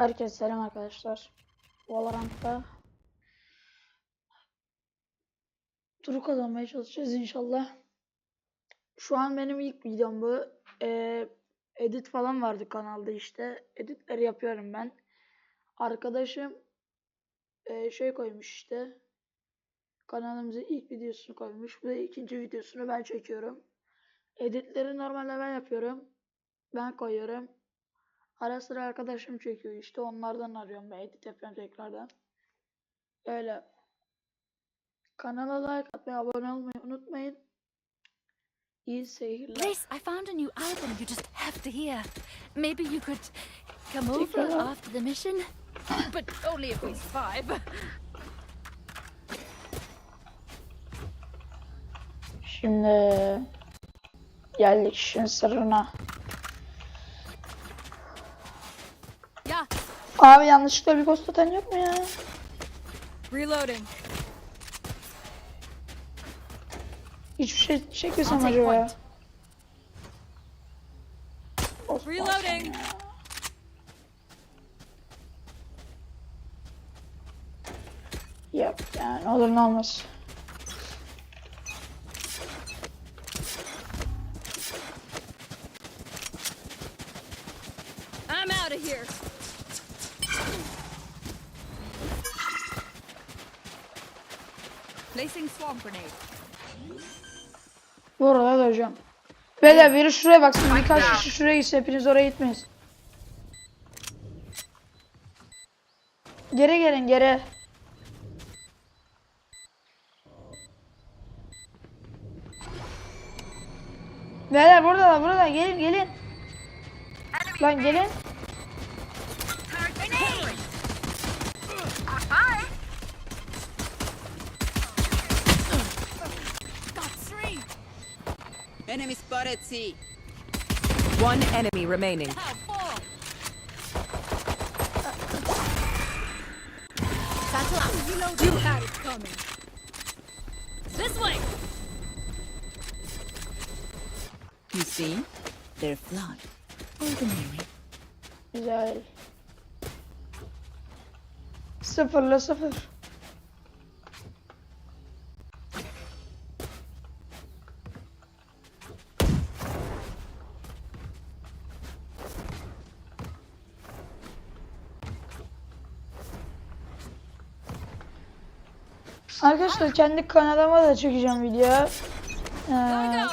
Herkese selam arkadaşlar. Valorant'ta turu kazanmaya çalışacağız inşallah. Şu an benim ilk videom bu. Ee, edit falan vardı kanalda işte. Editleri yapıyorum ben. Arkadaşım ee, şey koymuş işte. Kanalımıza ilk videosunu koymuş. Bu da ikinci videosunu ben çekiyorum. Editleri normalde ben yapıyorum. Ben koyuyorum. Ara sıra arkadaşım çekiyor işte onlardan arıyorum ben edit yapıyorum tekrardan. Öyle. Kanala like atmayı, abone olmayı unutmayın. İyi seyirler. Grace, I found a new album you just have to hear. Maybe you could come over after the mission? But only if we survive. Şimdi geldik işin sırrına. Abi yanlışlıkla bir ghost atan yok mu ya? reloading. Hiçbir şey çekmesem acaba ya. Reloading. bassam ya. Yok yani olur ne olmaz. I'm out of here. Bu arada da hocam. Beyler biri şuraya baksın. Birkaç kişi şuraya gitsin. Hepiniz oraya gitmeyiz. Geri gelin geri. Beyler burada da burada gelin gelin. Lan gelin. Enemy spotted C. One enemy remaining. How four? Satchel out. Reload. You had it coming. This way. You see? They're flawed. Ordinary. Güzel. Sıfırla sıfır. Arkadaşlar kendi kanalıma da çekeceğim video. Ee,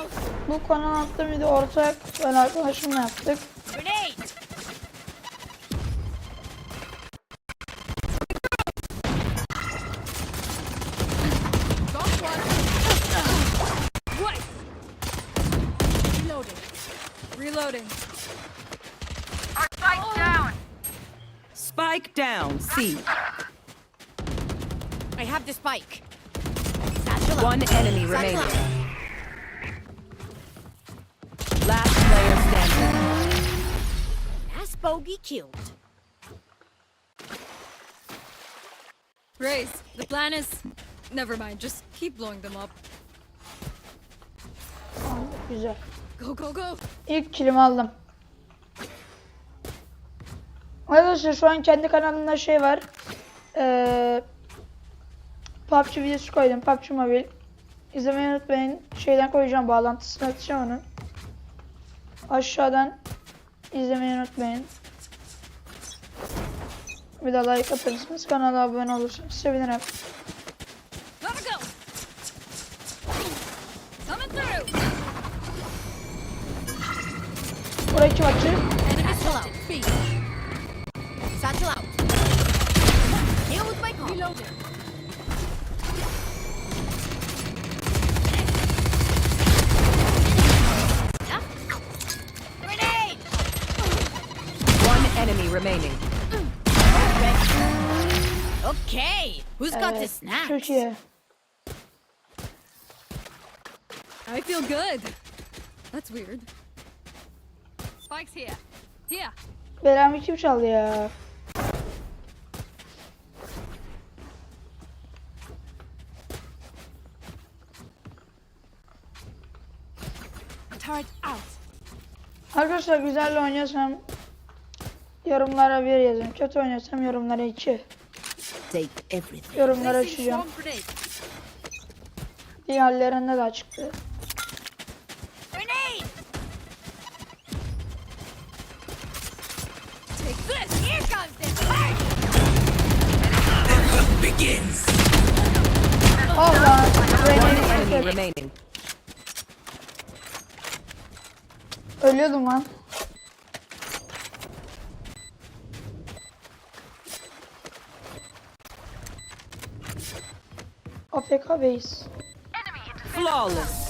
bu kanal attığım video ortak ben arkadaşımla yaptık. Grenade. Got one. Right. Reloading. Reloading. Spike down. C. I have the spike. Satchel. One enemy Satchel remaining. Last player standing. Last bogey killed. Grace, the plan is. Never mind, just keep blowing them up. Güzel. Go, go, go. İlk kilimi aldım. Arkadaşlar şu an kendi kanalımda şey var. Ee, PUBG videosu koydum. PUBG Mobile. İzlemeyi unutmayın. Şeyden koyacağım. Bağlantısını atacağım onun. Aşağıdan izlemeyi unutmayın. Bir de like atarsanız kanala abone olursanız sevinirim. Buraya kim? Enemy Satchel out. Reloading. Remaining. Okay. Who's got the Evet? Çok iyi. I feel good. That's weird. Spike's here. Here. Belamı kim çaldı ya? Turret out. Arkadaşlar güzel oynuyorsam Yorumlara bir yazın. Kötü oynuyorsam yorumlara 2. Take everything. Yorumlara açacağım. Diğerlerinde de açıktı. Grenade! Take this! Here comes the party! Allah. Remaining. Ölüyordum lan. OP cabeça. Flawless.